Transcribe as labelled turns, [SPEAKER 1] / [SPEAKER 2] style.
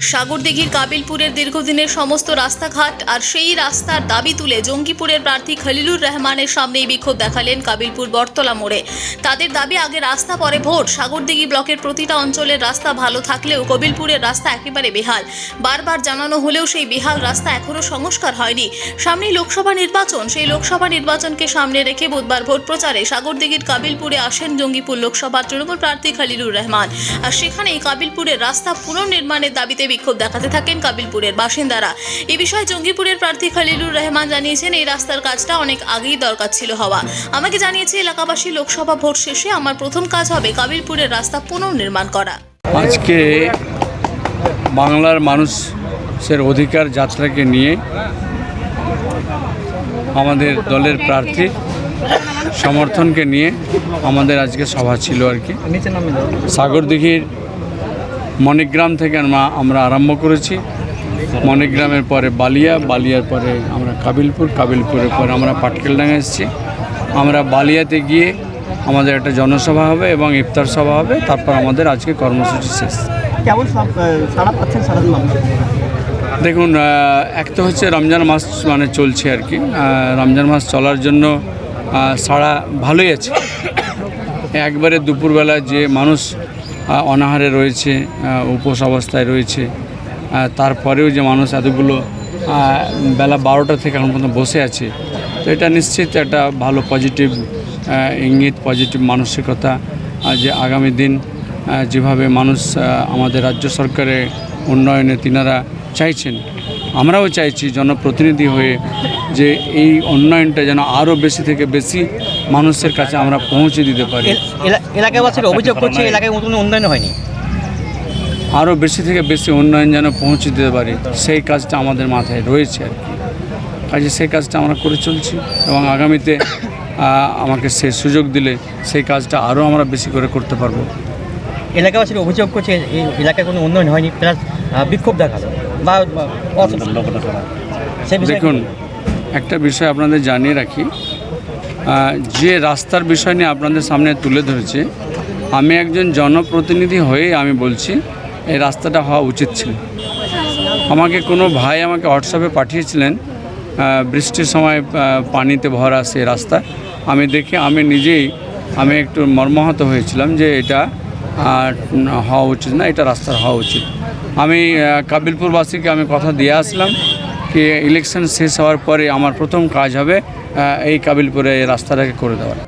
[SPEAKER 1] সাগরদিঘির কাবিলপুরের দীর্ঘদিনের সমস্ত রাস্তাঘাট আর সেই রাস্তার দাবি তুলে জঙ্গিপুরের প্রার্থী খলিলুর রহমানের সামনেই বিক্ষোভ দেখালেন কাবিলপুর বটতলা মোড়ে। তাদের দাবি, আগে রাস্তা, পরে ভোট। সাগরদিঘি ব্লকের প্রতিটা অঞ্চলের রাস্তা ভালো থাকলেও কবিলপুরের রাস্তা একেবারে বেহাল। বারবার জানানো হলেও সেই বেহাল রাস্তা এখনও সংস্কার হয়নি। সামনেই লোকসভা নির্বাচন। সেই লোকসভা নির্বাচনকে সামনে রেখে বুধবার ভোট প্রচারে সাগরদিঘির কাবিলপুরে আসেন জঙ্গিপুর লোকসভার তৃণমূল প্রার্থী খলিলুর রহমান। আর সেখানেই কাবিলপুরের রাস্তা পুনর্নির্মাণের দাবিতে বিক্ষোভ দেখাতে থাকেন কাবিলপুরের বাসিন্দারা। এ বিষয়ে জঙ্গিপুরের প্রার্থী খালিলুর রহমান জানিয়েছেন, এই রাস্তার কাজটা অনেক আগেই দরকার ছিল হওয়া। আমাকে জানিয়েছে, এলাকাবাসী লোকসভা ভোট শেষে আমার প্রথম কাজ হবে কাবিলপুরের রাস্তা পুনর্নির্মাণ করা।
[SPEAKER 2] আজকে বাংলার মানুষের অধিকার যাত্রাকে নিয়ে আমাদের দলের প্রার্থী সমর্থনকে নিয়ে আমাদের আজকে সভা ছিল আর কি। সাগরদিঘির মণিগ্রাম থেকে আমরা আমরা আরম্ভ করেছি। মণিগ্রামের পরে বালিয়া বালিয়ার পরে আমরা কাবিলপুর কাবিলপুরের পরে আমরা পাটকেলডাঙ্গা এসেছি। আমরা বালিয়াতে গিয়ে আমাদের একটা জনসভা হবে এবং ইফতার সভা হবে তারপর আমাদের আজকে কর্মসূচি শেষ।
[SPEAKER 3] কেমন পাচ্ছেন
[SPEAKER 2] দেখুন এক তো হচ্ছে রমজান মাস মানে চলছে আর কি। রমজান মাস চলার জন্য সাড়া ভালোই আছে। একবারে দুপুরবেলা যে মানুষ অনাহারে রয়েছে উপোস অবস্থায় রয়েছে। তারপরেও যে মানুষ এতগুলো বেলা বারোটা থেকে এখন পর্যন্ত বসে আছে, তো এটা নিশ্চিত একটা ভালো পজিটিভ ইঙ্গিত পজিটিভ মানসিকতা যে আগামী দিন যেভাবে মানুষ আমাদের রাজ্য সরকারের উন্নয়নে তিনারা চাইছেন। আমরাও চাইছি জনপ্রতিনিধি হয়ে যে এই উন্নয়নটা যেন আরও বেশি থেকে বেশি মানুষের কাছে আমরা পৌঁছে দিতে পারি।
[SPEAKER 3] এলা- এলাকাবাসীর অভিযোগ করছে এলাকায় কোনো উন্নয়ন হয়নি।
[SPEAKER 2] আরও বেশি থেকে বেশি উন্নয়ন যেন পৌঁছে দিতে পারি সেই কাজটা আমাদের মাথায় রয়েছে আর কি। কাজে সেই কাজটা আমরা করে চলছি এবং আগামীতে আমাকে সে সুযোগ দিলে সেই কাজটা আরও আমরা বেশি করে করতে পারব।
[SPEAKER 3] এলাকাবাসীর অভিযোগ করছে এই এলাকায় কোনো উন্নয়ন হয়নি প্লাস বিক্ষোভ দেখাল।
[SPEAKER 2] দেখুন, একটা বিষয় আপনাদের জানিয়ে রাখি। যে রাস্তার বিষয় নিয়ে আপনাদের সামনে তুলে ধরেছে, আমি একজন জনপ্রতিনিধি হয়ে আমি বলছি, এই রাস্তাটা হওয়া উচিত ছিল। আমাকে কোনো ভাই আমাকে হোয়াটসঅ্যাপে পাঠিয়েছিলেন বৃষ্টির সময় পানিতে ভরা সেই রাস্তা। আমি দেখে, আমি নিজেই, আমি একটু মর্মাহত হয়েছিলাম যে এটা হওয়া উচিত না, এটা রাস্তার হওয়া উচিত। আমি কাবিলপুরবাসীকে আমি কথা দিয়ে আসলাম কি ইলেকশন শেষ হওয়ার পরে আমার প্রথম কাজ হবে এই কাবিলপুরে রাস্তাটাকে করে দেওয়ার